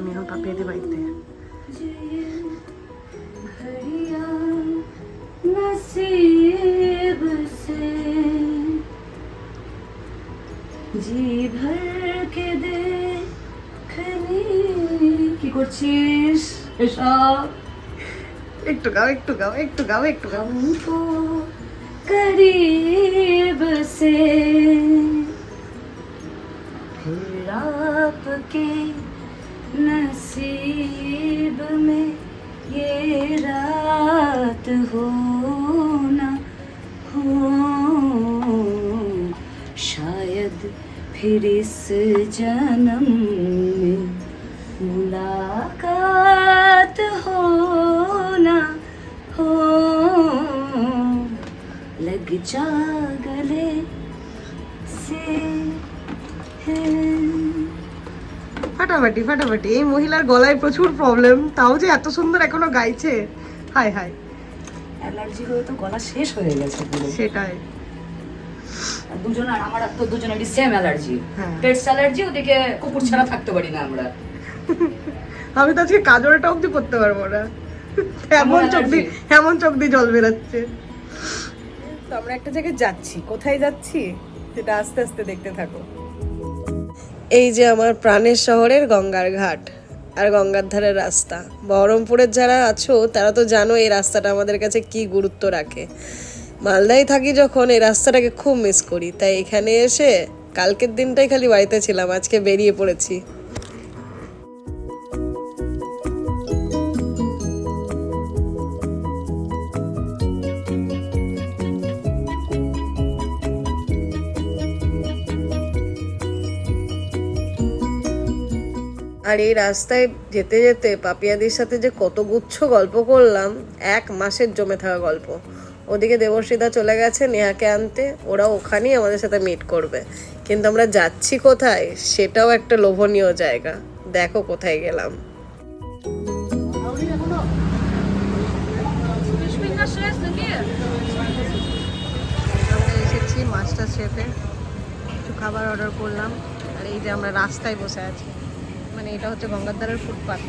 আমি এখন পাপিয়াদি বাড়িতে घड़िया नसीब से जी भर के দেখনি কি করছিস এসব একটু গাও একটু গাও একটু গাও একটু গাও हमको करीब से फिर आपके नसीब में ये रात हो ना हो, शायद फिर इस जन्म में मुलाकात हो ना हो। लग जा गले से ফাটাফাটি ফাটাফাটি। এই মহিলার গলায় প্রচুর প্রবলেম তাও যে এত সুন্দর এখনও গাইছে। High high. অ্যালার্জি হয়ে তো গলা শেষ হয়ে গেছে পুরো। সেটাই। আর আমার তো দুজনেরই সেম অ্যালার্জি হ্যাঁ। পেটস অ্যালার্জি ওদিকে কুকুর ছাড়া থাকতে পারি না আমরা। আমি তো আজকে কাজলটা অব্দি করতে পারব না। এমন চোখ দিয়ে এমন চোখ দিয়ে জল বেরোচ্ছে। তো আমরা একটা জায়গায় যাচ্ছি। কোথায় যাচ্ছি? সেটা আস্তে আস্তে দেখতে থাকো। এই যে আমার প্রাণের শহরের গঙ্গার ঘাট আর গঙ্গার ধারের রাস্তা। বহরমপুরের যারা আছো, তারা তো জানো এই রাস্তাটা আমাদের কাছে কি গুরুত্ব রাখে। মালদায় থাকি যখন, এই রাস্তাটাকে খুব মিস করি। তাই এখানে এসে কালকের দিনটাই খালি বাড়িতে ছিলাম, আজকে বেরিয়ে পড়েছি। আর এই রাস্তায় যেতে যেতে পাপিয়াদির সাথে যে কত গুচ্ছ গল্প করলাম, এক মাসের জমে থাকা গল্প। ওদিকে দেবশ্রীদা চলে গেছে নেহাকে আনতে ওরা ওখানেই আমাদের সাথে মিট করবে। কিন্তু আমরা যাচ্ছি কোথায়, সেটাও একটা লোভনীয় জায়গা। দেখো কোথায় গেলাম। আমরা এসেছি মাস্টার শেফে। কিছু খাবার অর্ডার করলাম। আর এই যে আমরা রাস্তায় বসে আছি। মানে এটা হচ্ছে গঙ্গাধারের ফুটপাথ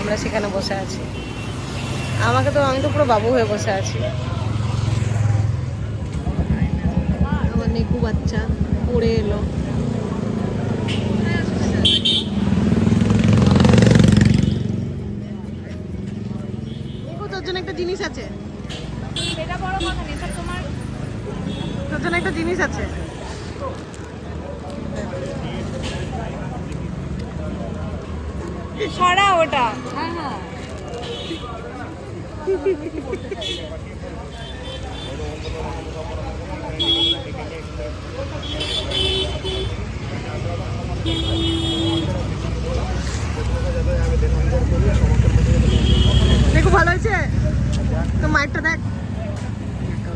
আমরা সেখানে বসে আছি। আমাকে তো আমি তো পুরো বাবু হয়ে বসে আছি। আমার নেকু বাচ্চা পড়ে এলো। তোর জন্য একটা জিনিস আছে। তোর জন্য একটা জিনিস আছে। সরা ওটা। হ্যাঁ হ্যাঁ। দেখো ভালো হয়েছে? তো মাইকটা দেখ।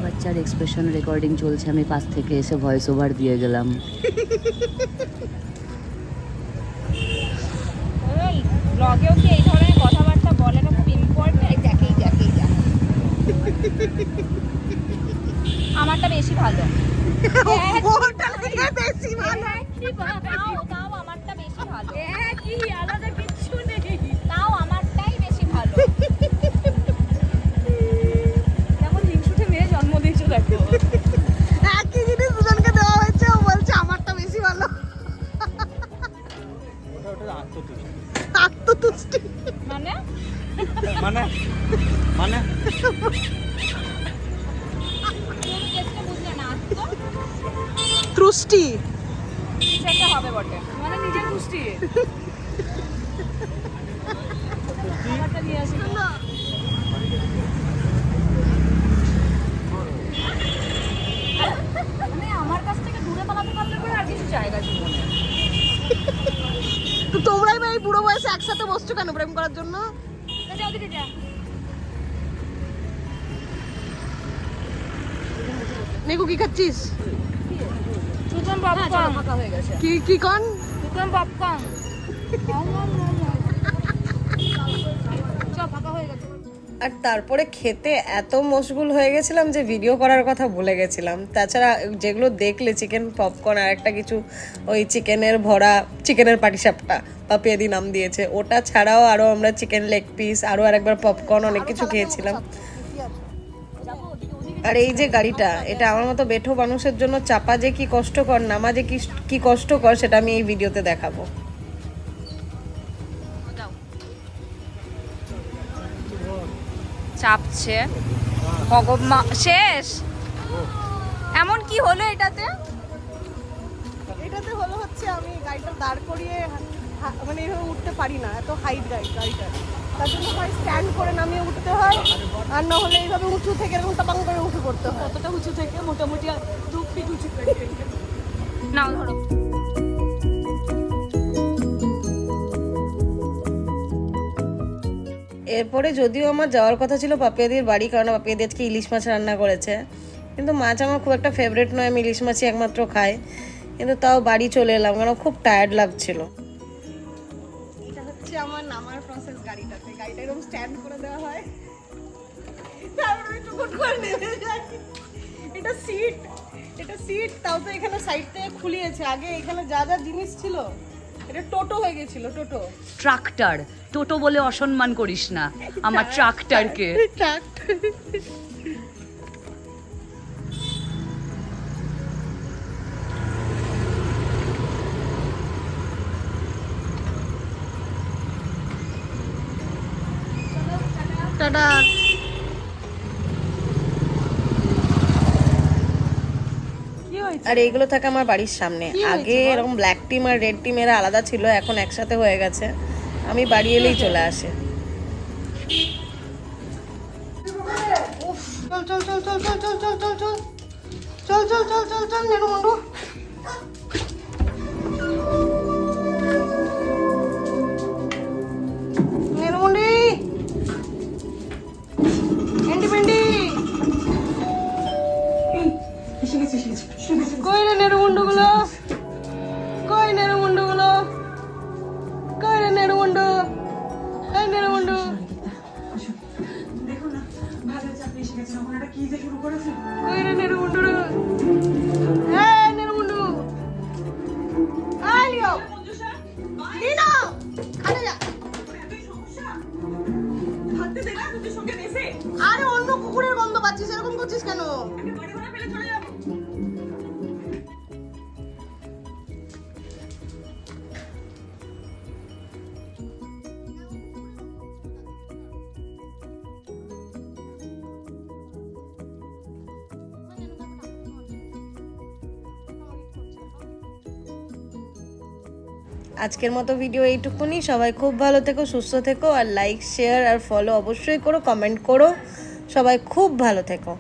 বাচ্চার এক্সপ্রেশন রেকর্ডিং চলছে আমি পাশ থেকে এসে ভয়েস ওভার দিয়ে গেলাম। ব্লগেও কি এই ধরনের কথাবার্তা বলাটা খুব ইম্পর্টেন্ট দেখেই দেখেই দেখ আমারটা বেশি ভালো। ওটা বেশি ভালো। তাও তাও আমারটা বেশি ভালো। মানে? ত্রুষ্টি। সেটা হবে বটে। মানে নিজের পুষ্টি আমারটা নিয়ে আসি। মানে আমার কাছ থেকে দূরে পালাতে পারলে পরে আর কিছু জায়গা জীবনে। তো তোমরাই এই বুড়ো বয়সে একসাথে বসছো কেন প্রেম করার জন্য? যা। নেকু কি খাচ্ছিস? সুতন হ্যাঁ, পপকর্ন ফাঁকা হয়ে গেছে। কি কি কন? সুতন পপকর্ন চ ফাঁকা হয়ে গেছে। আর তারপরে খেতে এত মশগুল হয়ে গেছিলাম যে ভিডিও করার কথা ভুলে গেছিলাম। তাছাড়া যেগুলো দেখলে চিকেন পপকর্ন আর একটা কিছু ওই চিকেনের ভরা চিকেনের পাটিসাপটা পাপিয়াদি নাম দিয়েছে ওটা ছাড়াও আরও আমরা চিকেন লেগ পিস আরও আরেকবার পপকর্ন অনেক কিছু খেয়েছিলাম। আর এই যে গাড়িটা এটা আমার মতো বেঠো মানুষের জন্য চাপা যে কি কষ্টকর নামা যে কি কি কষ্টকর সেটা আমি এই ভিডিওতে দেখাবো। চাপছে। ভগবান শেষ! এমন কি হলো এটাতে? এটাতে হলো হচ্ছে আমি গাড়িটা দাঁড় করিয়ে মানে এইভাবে উঠতে পারি না এত হাইট গাড়ি গাড়িটা তার জন্য হয় স্ট্যান্ড করে নামিয়ে উঠতে হয়। আর না হলে এইভাবে উঁচু থেকে এরকম টাপাং করে উঠে পড়তে হয়। কতটা উঁচু থেকে মোটামুটি দু ফিট উঁচু করে। নাও ধরো। এরপরে যদিও আমার যাওয়ার কথা ছিল পাপিয়াদির বাড়ি কারণ পাপিয়াদি আজকে ইলিশ মাছ রান্না করেছে। কিন্তু মাছ আমার খুব একটা ফেভারিট নয় আমি ইলিশ মাছই একমাত্র খাই। কিন্তু তাও বাড়ি চলে এলাম কারণ খুব টায়ার্ড লাগছিল। এটা হচ্ছে আমার নামার প্রসেস গাড়িটাতে। গাড়িটা এরকম স্ট্যান্ড করে দেওয়া হয়। তারপরে আমি টুকুট করে নেমে যাই। এটা সিট এটা সিট তাও তো এখানে সাইড থেকে খুলিয়েছে। আগে এখানে যা যা জিনিস ছিল এটা টোটো হয়ে গেছিল টোটো। ট্রাক্টর। টোটো বলে অসম্মান করিস না। আমার ট্রাক্টরকে। ট্রাক্টর। আর এইগুলো থাকে আমার বাড়ির সামনে আগে এরকম ব্ল্যাক টিম আর রেড টিম এরা আলাদা ছিল এখন একসাথে হয়ে গেছে আমি বাড়ি এলেই চলে আসে চল চল চল চল চল চল চল চল চল চল চল চল চল চল নেনু মুন্ডু কই রে নেড়ু মুন্ডুগুলো? কই নেড়ু মুন্ডুগুলো? কই নেড়ু মুন্ডু? এই নেড়ু মুন্ডু। দেখো আরে অন্য কুকুরের গন্ধ পাচ্ছিস এরকম করছিস কেন? আজকের মতো ভিডিও এইটুকুনি। সবাই খুব ভালো থেকো, সুস্থ থেকো, আর লাইক শেয়ার আর ফলো অবশ্যই করো কমেন্ট করো। সবাই খুব ভালো থেকো।